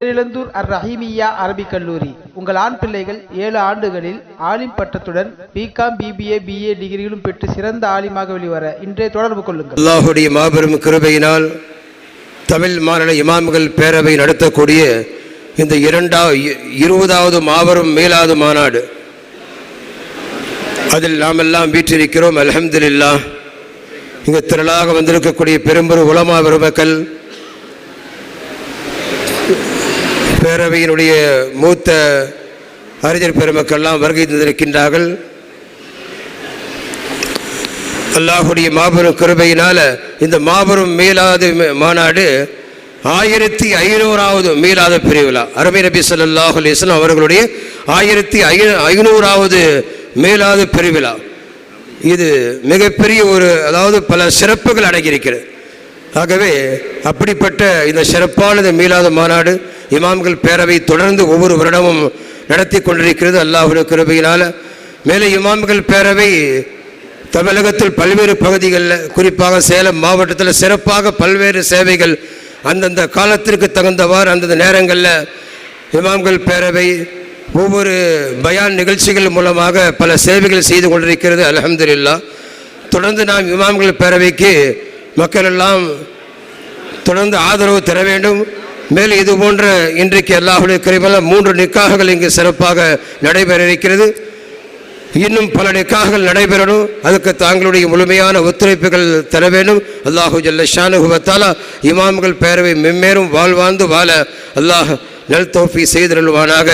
பேரிழந்தூர் அர் ரஹீமியா அரபிக் கல்லூரி. உங்கள் ஆண் பிள்ளைகள் ஏழு ஆண்டுகளில் ஆலிம் பட்டத்துடன் பிகாம் பிபிஏ பிஏ டிகிரிகளும் பெற்று சிறந்த ஆலிமாக வெளிவர இன்றே தொடர்பு கொள்ளுங்கள். அல்லாஹுடைய மாபெரும் கிருபையினால் தமிழ் மாநில இமாம்கள் பேரவை நடத்தக்கூடிய இந்த இரண்டா இ- இருபதாவது மாபெரும் மேலாவது மாநாடு. அதில் நாம் எல்லாம் வீற்றிருக்கிறோம் அலமதுல்லா இங்கே திரளாக வந்திருக்கக்கூடிய பெரும்பெரும் உலமா பெருமக்கள் பேரவையினுடைய மூத்த அறிஞர் பெருமக்கள்லாம் வருகை தந்திருக்கின்றார்கள். அல்லாஹுடைய மாபெரும் கிருபையினால இந்த மாபெரும் மீளாது மாநாடு ஆயிரத்தி ஐநூறாவது மீளாத பிரிவிழா. அரபி நபி சொல்லாஹ் அலிஸ்லாம் அவர்களுடைய ஆயிரத்தி ஐ ஐநூறாவது மீளாது பெருவிழா. இது மிகப்பெரிய ஒரு அதாவது பல சிறப்புகள் அடங்கியிருக்கிறது. ஆகவே அப்படிப்பட்ட இந்த சிறப்பான இந்த மீளாத மாநாடு இமாம்கள் பேரவை தொடர்ந்து ஒவ்வொரு வருடமும் நடத்தி கொண்டிருக்கிறது. அல்லாஹுடைய கிருபையினால். மேலே இமாம்கள் பேரவை தமிழகத்தில் பல்வேறு பகுதிகளில் குறிப்பாக சேலம் மாவட்டத்தில் சிறப்பாக பல்வேறு சேவைகள் அந்தந்த காலத்திற்கு தகுந்தவாறு அந்தந்த நேரங்களில் இமாம்கள் பேரவை ஒவ்வொரு பயான் நிகழ்ச்சிகள் மூலமாக பல சேவைகள் செய்து கொண்டிருக்கிறது. அலமதுல்லா தொடர்ந்து நாம் இமாம்கள் பேரவைக்கு மக்கள் எல்லாம் தொடர்ந்து ஆதரவு தர வேண்டும். மேலும் இது போன்ற இன்றைக்கு அல்லாஹுடைய கிருபையால் மூன்று நிக்காகங்கள் இங்கு சிறப்பாக நடைபெற இருக்கிறது இன்னும் பல நிக்காகங்கள் நடைபெறணும். அதுக்கு தாங்களுடைய முழுமையான ஒத்துழைப்புகள் தர வேண்டும். அல்லாஹு ஜல்ல ஷானுகுவத்தாலா இமாம்கள் பேரவை மெம்மேறும் வாழ்வாழ்ந்து வாழ அல்லாஹ் நல் தோஃபி செய்திருவானாக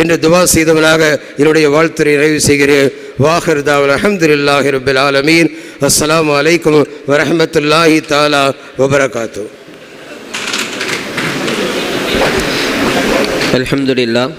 என்று துவா செய்தவனாக என்னுடைய வாழ்த்துறை நிறைவு செய்கிறேன். வாஹர் தாவல் அஹமதுல்லாஹி ரபில் ஆலமீன். அஸ்ஸலாமு அலைக்கும் வரஹமத்துல்லாஹி தாலா வபரகாத்தூ அல்ஹம்துலில்லாஹ்.